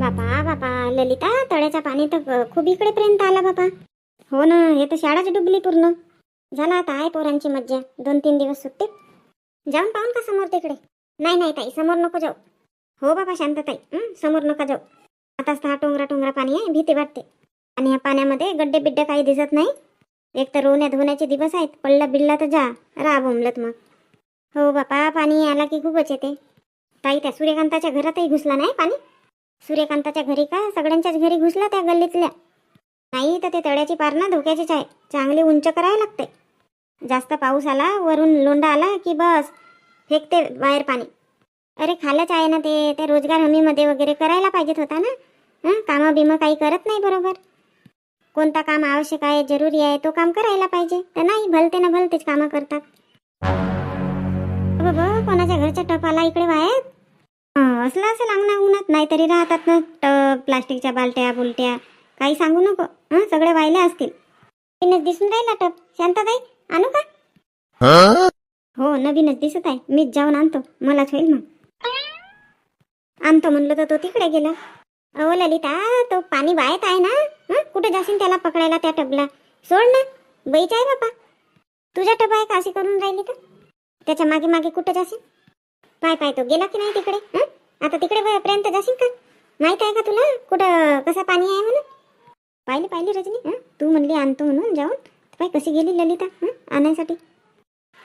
बापा बापा ललिता तळ्याचा पाणी तर खूप इकडे पर्यंत आला बापा. हो ना हे तर शाळाच डुबली पूर्ण. झाला आता आहे पोरांची मज्जा. दोन तीन दिवस सुट्टीत जाऊन पाहून का समोर तिकडे? नाही नाही ताई समोर नको जाऊ. हो बाबा शांतताई. समोर नका जाऊ. आताच तर हा टोंगरा टोंगरा पाणी आहे भीती वाटते. आणि ह्या पाण्यामध्ये गड्डे बिड्डे काही दिसत नाही. एक तर रोण्या धुण्याचे दिवस आहेत. पडला बिडला तर जा. राब उमलत मग. हो बापा पाणी आला की खूपच येते. ताई त्या सूर्यकांताच्या घरातही घुसला नाही पाणी? सूर्यकांताच्या घरी का? सगळ्यांच्याच घरी घुसला त्या गल्लीतल्या. नाही तर ते तळ्याची पारणा धोक्याचीच आहे. चांगली उंच करायला लागते. जास्त पाऊस आला वरून लोंडा आला की बस फेकते बाहेर पाणी. अरे खालच आहे ना ते ते रोजगार हमीमध्ये वगैरे करायला पाहिजेत होता ना? हां? कामं बिमं काही करत नाही बरोबर. कोणता काम आवश्यक आहे जरुरी आहे तो काम करायला पाहिजे. तर नाही भलते ना भलतेच कामं करतात. बाबा कोणाच्या घरच्या टपाला इकडे वायत हं, असलं असं अंगणा उन्हात नाहीतरी राहतात ना टप प्लास्टिकच्या बालट्या बुलट्या. काही सांगू नको. हं सगळे वाहिले असतील. नवीनच दिसून राहिला टप शांताताई आणू का? हो नवीनच दिसत आहे. मीच जाऊन आणतो. मलाच होईल मग. आणतो म्हणलं तर तो तिकडे गेला. अहो ललिता तो पाणी वाहत आहे ना? हं? कुठे जाशील त्याला पकडायला त्या टबला? सोड ना. बैच आहे बापा. तुझ्या टब आहे का? अशी करून राहिली तर? त्याच्यामागे मागे कुठं जाशील? पाय पाय तो गेला की नाही तिकडे? आता तिकडे पर्यंत जाशील का? माहीत आहे का तुला? कुठं कसं पाणी आहे म्हणून? पाहिली पाहिली रजनी? तू म्हणली आणतो म्हणून जाऊन. पाय कशी गेली ललिता? हं? आणायसाठी.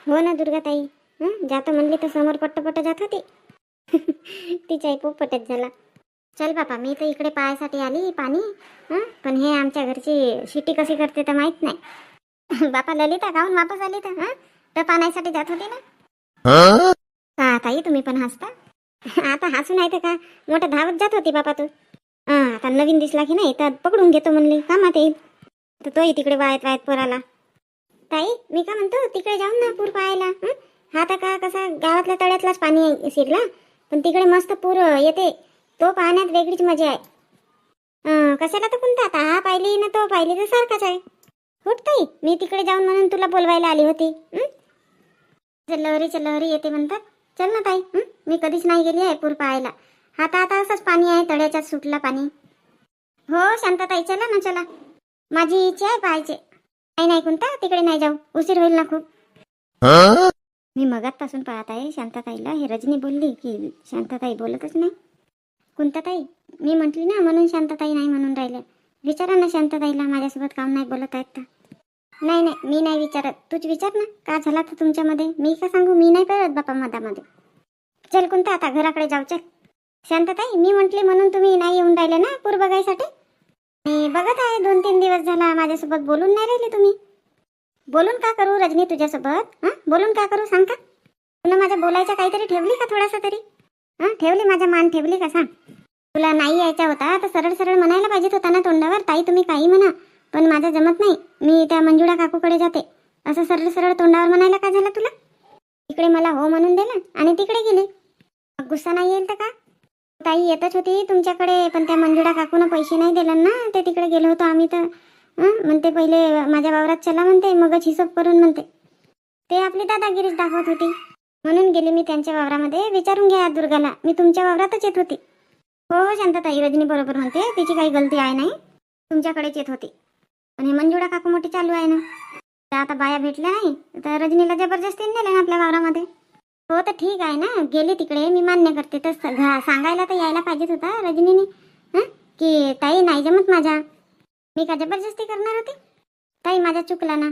हो ना दुर्गाताई. हं? जातो म्हणली तर समोर पट्ट पट्ट जात होती. तिच्या पोपटच झाला. चल बापा मी तर इकडे पायासाठी आली पाणी. हं? पण हे आमच्या घरची शिटी कशी करते तर माहीत नाही. बापा ललिता गाऊन वापस आली तर हं? तर पाण्यासाठी जात होती ना? हा ताई तुम्ही पण हसता. आता हसू नाही तर का? मोठं धावत जात होती बापा तू. हा आता नवीन दिसला की नाही तर पकडून घेतो म्हणली. कामात येईल तर तोही तिकडे वायत वायत पोराला. ताई मी का म्हणतो तिकडे जाऊन ना पूर पाहायला हा? तर का कसा गावातल्या तळ्यातलाच पाणी आहे शिरला पण तिकडे मस्त पूर येते. तो पाहण्यात वेगळीच मजा आहे. कशाला तर कोणता? आता हा पाहिली ना तो पाहिली तर सारखाच आहे. उठ ताई मी तिकडे जाऊन म्हणून तुला बोलवायला आली होती. हं? जे लहरीच्या लहरी येते म्हणतात. चल ना ताई हं? मी कधीच नाही गेली आहे पूर पाहायला. आता आता असंच पाणी आहे तळ्याच्यात सुटला पाणी. हो शांताताई चला ना चला. माझी इच्छा आहे पाहायचे. नाही नाही कोणता तिकडे नाही जाऊ. उशीर होईल ना खूप. मी मगातपासून पाहत आहे शांताताईला. हे रजनी बोलली की शांताताई बोलतच नाही. कोणता ताई मी म्हटली ना म्हणून शांताताई नाही म्हणून राहिले. विचारा ना शांताताईला माझ्यासोबत काम नाही बोलत आहेत तर. नाही नाही मी नाही विचारत. तूच विचार ना का झाला तर तुमच्यामध्ये? मी का सांगू? मी नाही करत बापा मधामध्ये. चल कोणता आता घराकडे जाऊ चल. शांतताई मी म्हटले म्हणून तुम्ही नाही येऊन राहिले ना पूर बघायसाठी मी बघत आहे दोन तीन दिवस झाला माझ्यासोबत बोलून नाही राहिले तुम्ही. बोलून का करू रजनी तुझ्यासोबत? हां? बोलून का करू सांग का? तुला माझ्या बोलायच्या काहीतरी ठेवली का थोडासा तरी? हां? ठेवली माझ्या मान ठेवली का सांग? तुला नाही यायचा होता तर सरळ सरळ म्हणायला पाहिजेत होता ना तोंडावर? ताई तुम्ही काही म्हणा. पण माझं जमत नाही. मी त्या मंजुळा काकूकडे जाते. असं सरळ सरळ तोंडावर म्हणायला का झालं तुला? इकडे मला हो म्हणून दिलं आणि तिकडे गेले. गुस्सा नाही येईल तर का? ताई येतच होती तुमच्याकडे पण त्या मंजुळा काकूनं पैसे नाही दिलं ना? ते तिकडे गेलो होतो आम्ही तर. म्हणते पहिले माझ्या वावरात चला म्हणते मगच हिशोब करून म्हणते. ते आपली दादागिरीच दाखवत होती. म्हणून गेले मी त्यांच्या वावरामध्ये. विचारून घ्या दुर्गाला. मी तुमच्या वावरातच येत होती. हो हो शांतताई रजनी बरोबर म्हणते. तिची काही गलती आहे नाही. तुमच्याकडेच येत होती. आणि मंजुळा काकू मोठी चालू आहे ना. त्या आता बाया भेटल्या नाही तर रजनीला जबरदस्तीने नेलं ना आपल्या वावरामध्ये. हो तर ठीक आहे ना गेली तिकडे मी मान्य करते. तर सांगायला तर यायला पाहिजेच होता रजनीने. की ताई नाही जमत माझ्या. मी का जबरदस्ती करणार होती? ताई माझा चुकला ना.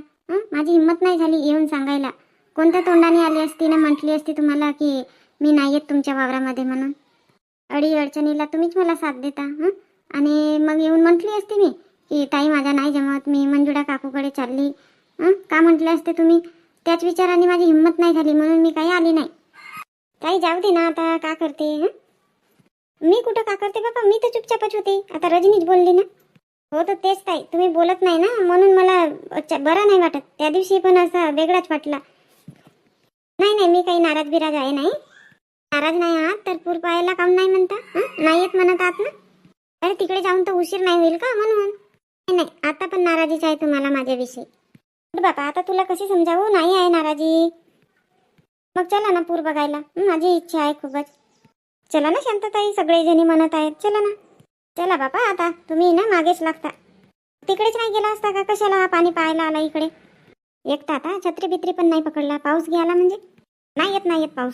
माझी हिंमत नाही झाली येऊन सांगायला. कोणत्या तोंडाने आली असती ना म्हटली असती तुम्हाला की मी नाही येत तुमच्या वावरामध्ये म्हणून? अडी अडचणीला तुम्हीच मला साथ देता. आणि मग येऊन म्हटली असती मी की ताई माझा नाही जमत. मी मंजुळा काकूकडे चालली. का म्हटले असते तुम्ही? त्याच विचाराने माझी हिंमत नाही झाली म्हणून मी काही आली नाही. ताई जाऊ दे ना आता का करते मी कुठं का करते बाबा? मी तर चुपचापच होते. आता रजनीच बोलली ना. हो तर तेच ताई तुम्ही बोलत नाही ना? म्हणून मला अच्छा बरं नाही वाटत. त्या दिवशी पण असा वेगळाच वाटला. नाही नाही मी काही नाराज बिराज आहे नाही. नाराज नाही आहात तर पूर पाहायला काम नाही म्हणता? नाही येत म्हणत आहात ना? अरे तिकडे जाऊन तर उशीर नाही होईल का? म्हणून. नाही नाही आता पण नाराजीच आहे तुम्हाला माझ्याविषयी. बापा बाबा आता तुला कशी समजावू? नाही आहे नाराजी. मग चला ना पूर बघायला. माझी इच्छा आहे खूपच. चला ना शांतताई सगळे जणी म्हणत आहेत. चला ना. चला बापा आता तुम्ही ना मागेच लागता. तिकडेच नाही गेला असता का? कशाला हा पाणी पाहायला आला इकडे? एकटा आता? छत्री बित्री पण नाही पकडला. पाऊस घ्यायला म्हणजे? नाही येत नाही येत पाऊस.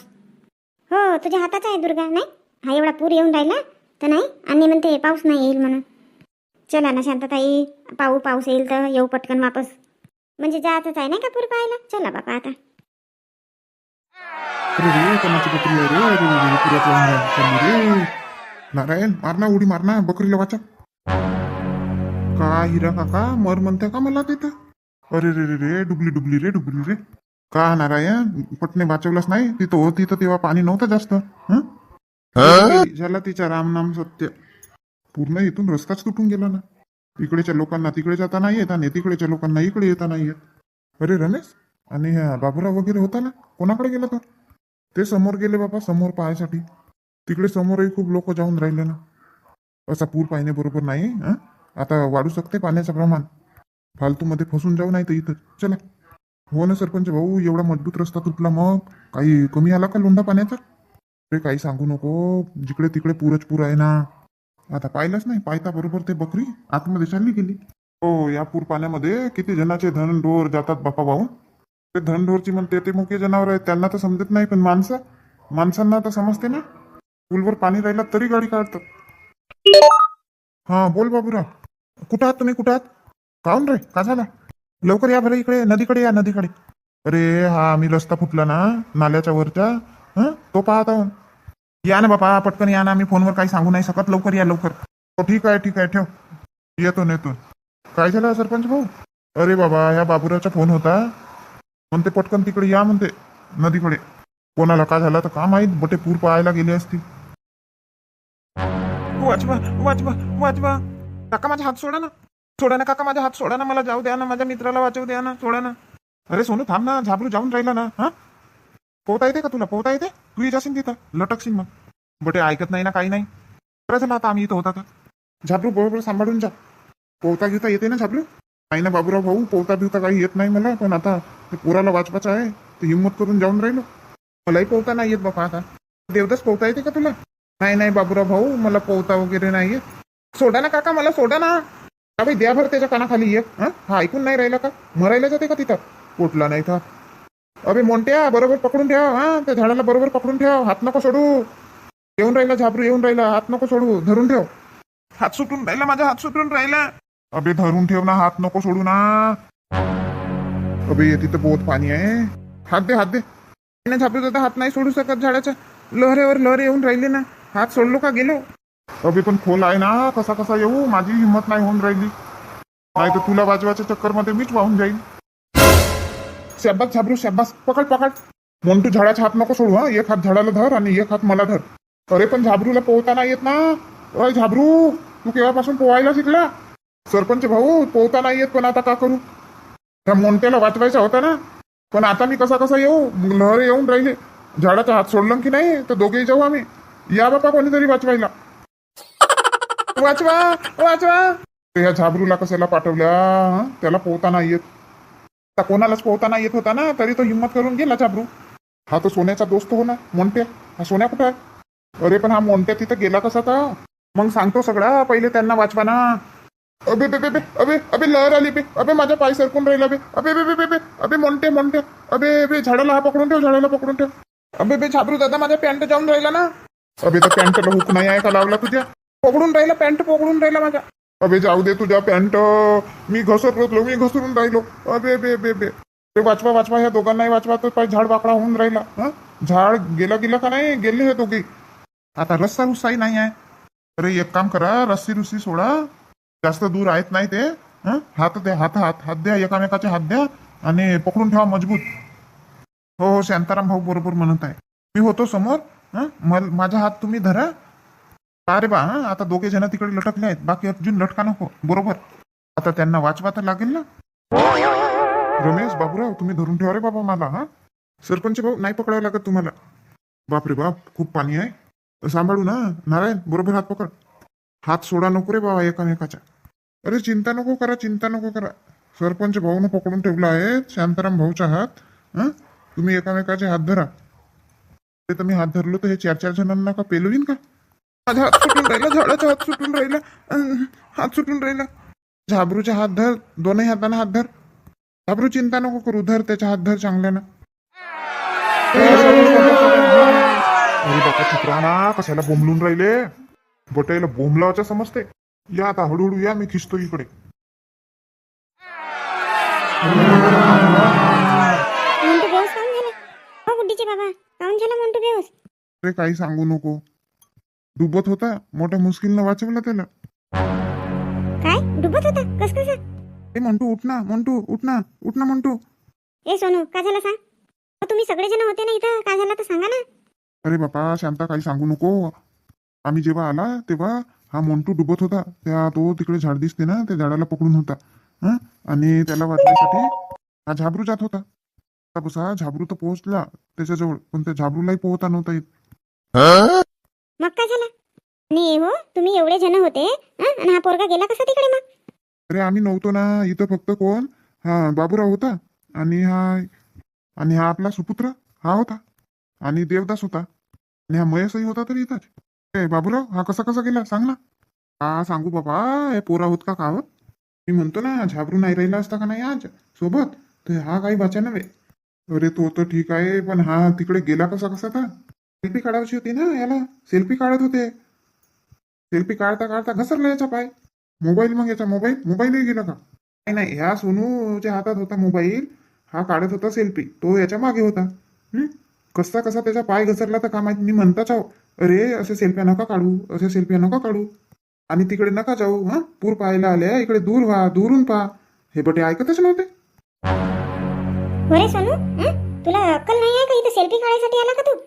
हो तुझ्या हाताचा आहे दुर्गा नाही? हा एवढा पूर येऊन राहिला तर नाही? आणि म्हणते पाऊस नाही येईल म्हणून. चला ना शांतताई पाऊ पाऊस येईल तर येऊ पटकन वापस. म्हणजे जायचंच आहे नाही का पूर पाहायला? चला बापा आता. अरे रे कोणाची बकरी आहे रे? अरे रे पुऱ्यात लावून चालली रे. नारायण मारना उडी मारना बकरीला वाचा. का हिरा काका मर म्हणते का मला तिथं? अरे रे रे रे डुबली डुबली रे डुबली रे. का नारायण पटणे वाचवलंच नाही? तिथं होती तर तेव्हा पाणी नव्हतं जास्त हं? झाला तिच्या राम नाम सत्य. पूर्ण इथून रस्ताच तुटून गेला ना. इकडेच्या लोकांना तिकडे जाता नाही येत आणि तिकडेच्या लोकांना इकडे येता नाही येत. अरे रमेश आणि बाबुराव वगैरे होता ना? कोणाकडे गेला तो? ते समोर गेले बाबा समोर पाहायसाठी. तिकडे समोरही खूप लोक जाऊन राहिले ना. असा पूर पाहिणे बरोबर नाही आता वाढू शकते पाण्याचं प्रमाण. फालतूमध्ये फसून जाऊ नाही तर इथं. चला. हो ना सरपंच भाऊ एवढा मजबूत रस्ता तुटला मग? काही कमी आला का लोंढा पाण्याचा? अरे काही सांगू नको. जिकडे तिकडे पूरच पूर आहे ना. आता पाहिलंच नाही. पाहता बरोबर ते बकरी आतमध्ये चालली गेली. हो या पूर पाण्यामध्ये किती जणाचे धनडोर जातात बापा भाऊ. ते धनढोरची म्हणते ते मुख्य जनावर आहेत. त्यांना तर समजत नाही पण माणसं माणसांना तर समजते ना. पूलवर पाणी राहिला तरी गाडी काढतात. हा बोल बाबूराव. कुठं आहात तुम्ही? कुठं आहात? काऊन रे? का झाला? लवकर या बरं इकडे. नदीकडे या नदीकडे. अरे हा आम्ही रस्ता फुटला ना नाल्याच्या वरच्या. हा? तो पाहत आहोत. या ना बापा पटकन या ना मी फोनवर काही सांगू नाही शकत. लवकर या लवकर. हो ठीक आहे ठीक आहे ठेव. येतो नेतो. काय झालं सरपंच भाऊ? अरे बाबा ह्या बाबुराचा फोन होता. म्हणते पटकन तिकडे या म्हणते. नदीकडे. कोणाला का झाला तर का माहीत? बटे पूर पाहायला गेले असतील वाचवा वाचवा वाचवा काका माझा हात सोडा ना. सोडा ना काका माझा हात सोडा ना. मला जाऊ द्या ना माझ्या मित्राला वाचवू द्या ना सोडा ना. अरे सोनू थांब ना. झाबरू जाऊन राहिला ना हा? पोहता येते का तुला? पोहता येते तू जाशील तिथं. लटकशील मग. बटे ऐकत नाही ना काही नाही. बरं झालं आता आम्ही इथं होता तर. झाबरू बरोबर सांभाळून जा. पोहता घेता येते ना झाबरू नाही ना बाबूराव भाऊ पोहता बिवता काही येत नाही मला पण आता ते पोराला वाचवायचं आहे. ते हिंमत करून जाऊन राहिलो. मलाही पोहता नाही येत बापा आता. देवदास पोहता येते का तुला? नाही नाही बाबूराव भाऊ मला पोहता वगैरे नाही येत. सोडा ना काका मला सोडा ना. का द्या बरं त्याच्या कानाखाली ये हा? ऐकून नाही राहिला का? मरायला जाते का तिथं? पोटला नाही था अबे मोंट्या बरोबर पकडून ठेव हा त्या झाडाला बरोबर पकडून ठेव हात नको सोडू. येऊन राहिला झाबरू येऊन राहिला हात नको सोडू धरून ठेव. हात सुटून राहिला माझा हात सुटून राहिला. अबे धरून ठेव ना हात नको सोडू ना. अबे तिथं बहुत पाणी आहे. हात दे हात दे. नाही तर हात नाही सोडू शकत झाडाच्या लहरेवर लहर येऊन राहिली ना. हात सोडलो का गेलो? अबे पण खोल आहे ना कसा कसा येऊ? माझी हिंमत नाही होऊन राहिली. नाही तर तुला वाजवायच्या चक्करमध्ये मीच वाहून जाईल शाबास झाबरू शाबास पकड पकड. मोंटू झाडाचा हात नको सोडू हा. एक हात झाडाला धर आणि एक हात मला धर. अरे पण झाबरूला पोहता नाही येत ना. अय झाबरू तू केव्हापासून पोहायला शिकला सरपंच भाऊ पोहता नाही येत पण आता का करू? त्या मोंट्याला वाचवायचा होता ना. पण आता मी कसा कसा येऊ? लहरे येऊन राहिले. झाडाचा हात सोडलं की नाही तर दोघेही जाऊ आम्ही. या बापा कोणीतरी वाचवायला. वाचवा वाचवा. या झाबरूला कशाला पाठवल्या? त्याला पोहता नाही येत. आता कोणालाच पोहताना येत होता ना तरी तो हिंमत करून गेला झाबरू हा तर सोन्याचा दोस्त हो ना मोंट्या हा सोन्या कुठं आहे अरे पण हा मोंट्या तिथं गेला कसा तर मग सांगतो सगळा पहिले त्यांना वाचवाना अबे बे बे बे अबे अबे लहर आली बे अबे माझ्या पाय सरकून राहिला बे अबे बे बे बे बे अबे मोंटे मोंटे अबे बे झाडाला हा पकडून ठेव झाडाला पकडून ठेव अबे बे छाबरू दादा माझा पॅन्ट जाऊन राहिला ना अबे तर पॅन्ट हुक नाही आहे का लावला तुझ्या पकडून राहिला पॅन्ट पकडून राहिला माझ्या अबे जाऊ दे तुझ्या पॅन्ट. मी घसरलो मी घसरून राहिलो. अबे बे बे बे. ते वाचवा वाचवा ह्या दोघांनाही वाचवा तर पाय झाड वाकडा होऊन राहिला. झाड गेलं गेलं का नाही? गेले हे दोघे. आता रस्ता रुस्साही नाही आहे. अरे एक काम करा रस्सी रुस्सी सोडा. जास्त दूर आहेत नाही ते. हात द्या हात हात. हात द्या एकामेकाचे हात द्या आणि पकडून ठेवा मजबूत. हो हो शांताराम भाऊ बरोबर म्हणत आहे. मी होतो समोर. माझा हात तुम्ही धरा. अरे बा आता दोघे जण तिकडे लटकले आहेत. बाकी अर्जुन लटका नको. बरोबर. आता त्यांना वाचवा तर लागेल ना? रमेश बाबूराव तुम्ही धरून ठेवा रे बाबा मला हा. सरपंच भाऊ नाही पकडावं लागत तुम्हाला. बापरे बाप खूप पाणी आहे. सांभाळू ना. नारायण बरोबर हात पकड. हात सोडा नको रे बाबा एकामेकाच्या. अरे चिंता नको करा चिंता नको करा. सरपंच भाऊनं पकडून ठेवला आहे शांताराम भाऊचा हात हा. तुम्ही एकामेकाचे हात धरा. ते तुम्ही हात धरलो तर हे चार चार जणांना का पेलवीन का? माझा हात सुटून राहिला झाडाचा हात सुटून राहिला अं, हात सुटून राहिला. झाबरूचा हात धर दोनही हाताने हात धर. झाबरू चिंता नको करू धर त्याचा हात धर चांगल्यानं. अरे बापा चित्राना कशाला बोंबलून राहिले? बटाईला बोंबलावाच्या समजते या आता हळूहळू या मी खिचतो इकडे. मंटू बेहोस काऊन झाला हो गुड्डीचे बाबा. काऊन झाला मंटू बेहोस अरे काही सांगू नको. डुबत होता मोठ्या मुश्किलनं वाचवलं त्याला. काय? डुबत होता? कस कसा? ए मंटू उठ ना मंटू उठ ना उठ ना मंटू. ए सोनू का झालं सांग? अहो, तुम्ही सगळेजण होते ना इथं? का झालं? तर सांगा ना. अरे बापा शांता काही सांगू नको. आम्ही जेव्हा आला तेव्हा हा मोंटू डुबत होता. त्या तो तिकडे झाड दिसते ना त्या झाडाला पकडून होता. हं? आणि त्याला वाचण्यासाठी हा झाबरू जात होता. आता बसा झाबरू तर पोहोचला. त्याच्याजवळ पण त्या झाबरूलाही पोहता नव्हता येत. मग काय झालं? आणि हो तुम्ही एवढे जण होते हं? आणि हा पोरगा गेला कसा तिकडे मग? अरे आम्ही नव्हतो ना इथं फक्त कोण? हा बाबूराव होता. आणि हा आणि हा आपला सुपुत्र हा होता. आणि देवदास होता. आणि हा मयसही होता तरी इथंच. ए बाबूराव हा कसा कसा गेला? सांग ना. हा सांगू बाबा हे पोरा होत का कावत? मी म्हणतो ना झाबरू नाही राहिला असता का नाही आज? सोबत? तर हा काही बाचा नव्हे. अरे तो तर ठीक आहे पण हा तिकडे गेला कसा कसा तर? सेल्फी काढायची होती ना याला? सेल्फी काढत होते. सेल्फी काढता काढता घसरला याचा पाय. मोबाईल मग याचा मोबाईल मोबाईलही गेला का? नाही नाही. ह्या सोनूच्या हातात होता मोबाईल हा काढत होता सेल्फी तो याच्या मागे होता. हम्म? कसा कसा त्याचा पाय घसरला तर का माहिती? मी म्हणताच आहो अरे असे सेल्फ्या नका काढू. असे सेल्फ्या नका काढू. आणि तिकडे नका जाऊ हा? पूर पाहायला आल्या. इकडे दूर व्हा दूरून पहा. हे बटे ऐकतच नव्हते. अरे सोनू तुला अक्कल नाही आहे का इथे सेल्फी काढायसाठी आला का तू?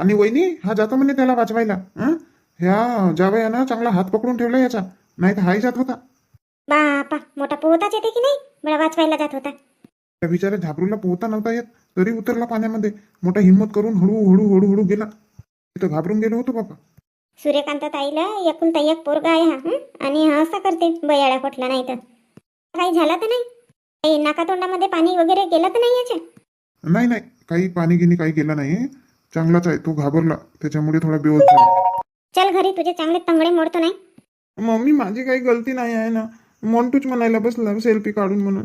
आणि वहिनी हा जातो म्हणे त्याला वाचवायला. हं? ह्या जावयानं चांगला हात पकडून ठेवला याचा. नाही तर हाही जात होता. बापा मोठा पोहताच येते की नाही? बळा वाचवायला जात होता. त्या बिचाऱ्या झाबरूला पोहता नव्हता येत. तरी उतरला पाण्यामध्ये. मोठा हिंमत करून हळू हळू हळू हळू गेला. तिथं घाबरून गेलो होतो बाबा सूर्यकांत ताईला एकुलता एक पोरगा आहे हा हं? आणि हा असा करते बयाळा कोठला नाही तर. काही झाला तर नाही? काही नाकातोंडामध्ये पाणी वगैरे गेलं तर नाही याच्या? नाही नाही. काही पाणी गिनी काही गेलं नाही. चांगलाच आहे. तो घाबरला त्याच्यामुळे थोडा बेहोश झाला. चल घरी तुझे चांगले तंगडे मोडतो नाही. मम्मी माझी काही गलती नाही आहे ना. मोंटूच म्हणायला बसला सेल्फी काढून म्हणून.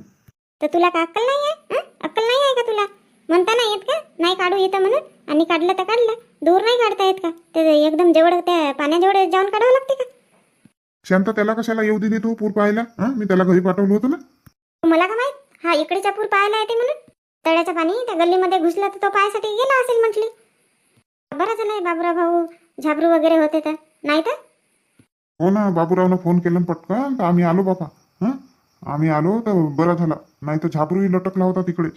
तर तुला का अक्कल नाही आहे? हं? अक्कल नाही आहे का तुला? म्हणता नाही येत का? नाही काढू येतं म्हणून? आणि काढलं तर काढलं. दूर नाही काढता येत का? ते एकदम जेवढं त्या पाण्याजेवढं जाऊन काढावं लागते का? शांत त्याला कशाला येऊ दिली तू पूर पाहायला? हा? मी त्याला घरी पाठवलं होतं ना. मला का माहीत? हा इकडेचा पूर पाहायला येते म्हणून. तळ्याचं पाणी त्या गल्लीमध्ये घुसलं तर तो पायासाठी गेला असेल म्हटली. बरं झालंय बाबुराव भाऊ. झाबरू वगैरे होते तर. नाही तर? हो ना बाबूरावनं फोन केला ना पटकन तर आम्ही आलो बापा हा? आम्ही आलो तर बरा झाला. नाही तर झाबरूही लटकला होता तिकडेच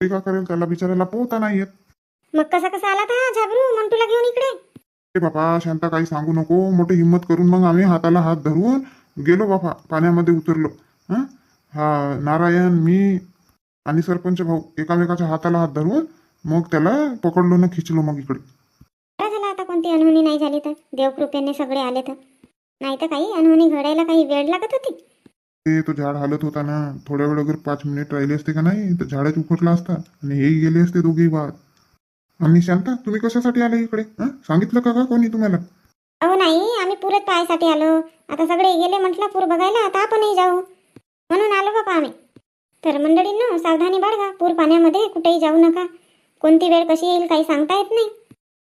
ते का करेल त्याला बिचारायला पोहता नाही येत. मग कसा कसा आला तर हा झाबरू? मंटूला घेऊन इकडे. ए बापा शांता काही सांगू नको. मोठी हिंमत करून मग आम्ही हाताला हात धरून गेलो बापा पाण्यामध्ये उतरलो. हं? हा नारायण मी आणि सरपंच भाऊ एकामेकाच्या हाताला हात धरून मग त्याला पकडलो ना खिचलो मग इकडे. बरं झालं आता? कोणती अनहोनी नाही झाली तर? देवकृपेने सगळे आले तर? नाही तर काही? अनहोनी घडायला काही वेळ लागत होती? ते तो झाड हालत होता ना थोड्या वेळ अगर पाच मिनिट राहिले असते का नाही? तर झाडात उखटला असता आणि हेही गेले असते दोघेही बाद आणि शांता तुम्ही कशासाठी आले इकडे? हं? सांगितलं का का कोणी तुम्हाला? अहो नाही. आम्ही पुरत पाहायसाठी आलो. आता सगळे गेले म्हटलं पूर बघायला आता आपणही जाऊ. म्हणून आलो बाबा आम्ही? तर मंडळींनो सावधानी बाळगा. पूर पाण्यामध्ये कुठेही जाऊ नका. कोणती वेळ कशी येईल काही सांगता येत नाही.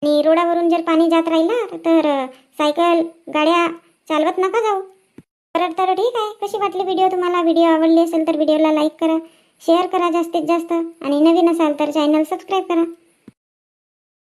आणि रोडावरून जर पाणी जात राहिलं तर सायकल गाड्या चालवत नका जाऊ. तर तर ठीक आहे. कशी वाटली व्हिडिओ तुम्हाला? व्हिडिओ आवडली असेल तर व्हिडिओला लाईक करा शेअर करा जास्तीत जास्त. आणि नवीन असाल तर चॅनल सबस्क्राईब करा.